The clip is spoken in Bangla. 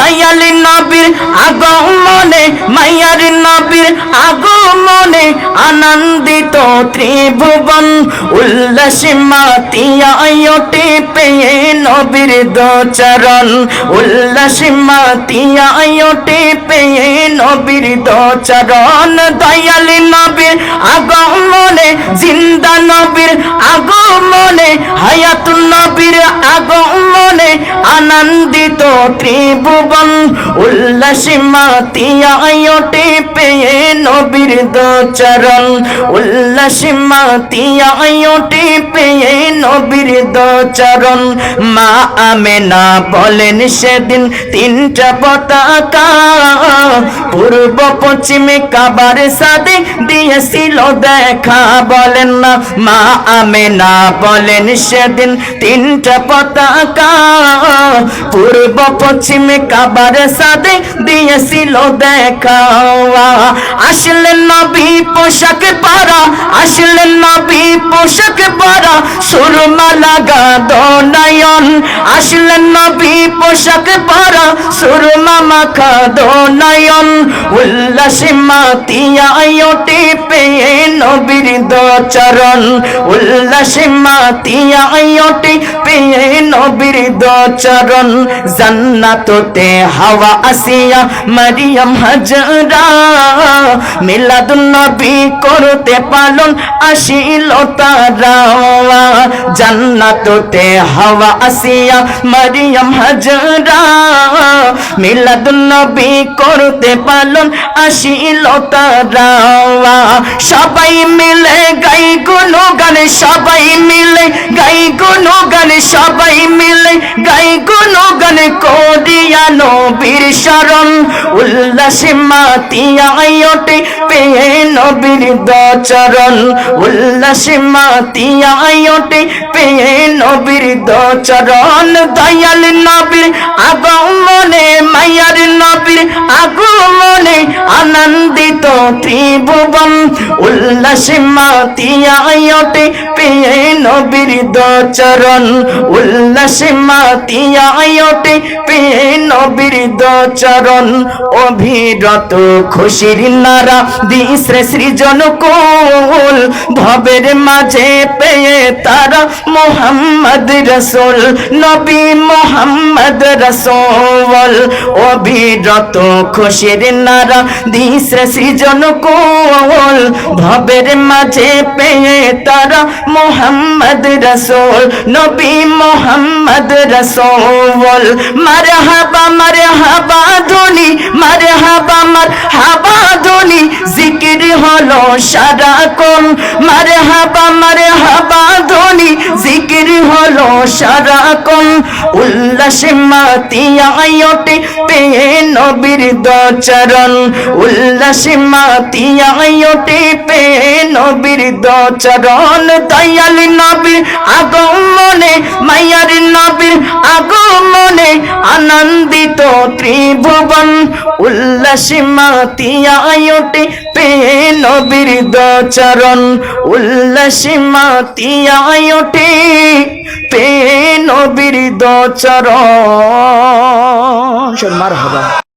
দয়াল নবীর আগমনে মায়ার নবীর আগমনে আনন্দিত ত্রিভুবন উল্লাসে মাতিয়া ওঠে পেয়ে নবীর দোচরণ। উল্লাসে মাতিয়া ওঠে পেয়ে নবীর দোচরণ। দয়াল নবীর আগমনে, জিন্দা নবীর আগমনে হায়াত নবীর আগমনে আনন্দিত ত্রিভুবন উল্লাসে মাতিয়া ওঠে পেয়ে নবীর দোচরণ। উল্লাসে মাতিয়া ওঠে পেয়ে নবীর দোচরণ। মা আমে আমেনা বলেন সেদিন তিনটা পতাকা। পূর্ব পশ্চিমে কাবার সাদে দিয়েছিল দেখা। বলেন না, মা আমে আমেনা বলেন সেদিন তিনটা পতাকা। পূর্ব পশ্চিমে কাবার সাদে দিয়েছিল দেখা আসলেন নবী পোশাক পারা আসলেন নবী পোশাক পারা সুরমা লাগা দোনায়ন। আসলেন নবী পোশাক পারা সুরমা মাখা দোনায়ন। উল্লাসে মাতিয়া ওঠে পেয়ে নবীর দচরণ। উল্লাসে মাতিয়া ওঠে পেয়ে নবীর দচরণ। জান্নাততে হাওয়া আসিয়া মারিয়াম হাজরা মিলাদুন নবী করতে পালন আসিল তারা। জান্নাততে হাওয়া আসিয়া মারিয়াম হাজরা মিলাদুন নবী করতে পালন আসিল তারা। সবাই মিলে গাই গানে সবাই মিলে, গাই গুনো গানে সবাই মিলে, গাই গুনো গানে করিয়া নবীর শরণ। উল্লাসে মাতিয়া ওঠে পেয়ে নবীর দচরণ। উল্লাসে মাতিয়া ওঠে পেয়ে নবীর দচরণ। দয়াল নবীর আগমনে মায়ার নবীর আগমনে আনন্দিত ত্রিভুবন উল্লাসে মাতিয়া ওঠে পেয়ে নবীর দচরণ। উল্লাসে মাতিয়া ওঠে পেয়ে নবীর দচরণ। অভিরত খুশির নারা দিশ্রে সৃজন কোল। ভবের মাঝে পেয়ে তারা মোহাম্মদ রসুল, নবী মোহাম্মদ রসুল। অভিরত খুশির নারা দিশ্রে সৃজন কোল ভবের মাঝে পেয়ে তারা মোহাম্মদ রসুল, নবী মোহাম্মদ রসুল। মারে হাবা মারে হাবা ধ্বনি মারে হাবা মার হাবা ধ্বনি, জিকির হলো সারাক্ষণ। মারে হাবা মারে সারাক্ষণ উল্লাসে মাতিয়া পেয়ে নবীর দচরণ উল্লাসে মাতিয়া পেয়ে নবীর দচরণ দয়াল নবীর আগমনে, মায়ার নবীর আগমনে আনন্দিত ত্রিভুবন। উল্লাসে মাতিয়া পেয়ে নবীর দচরণ উল্লাসে মাতিয়া পেয়ে নবীর দচরণ মার হবা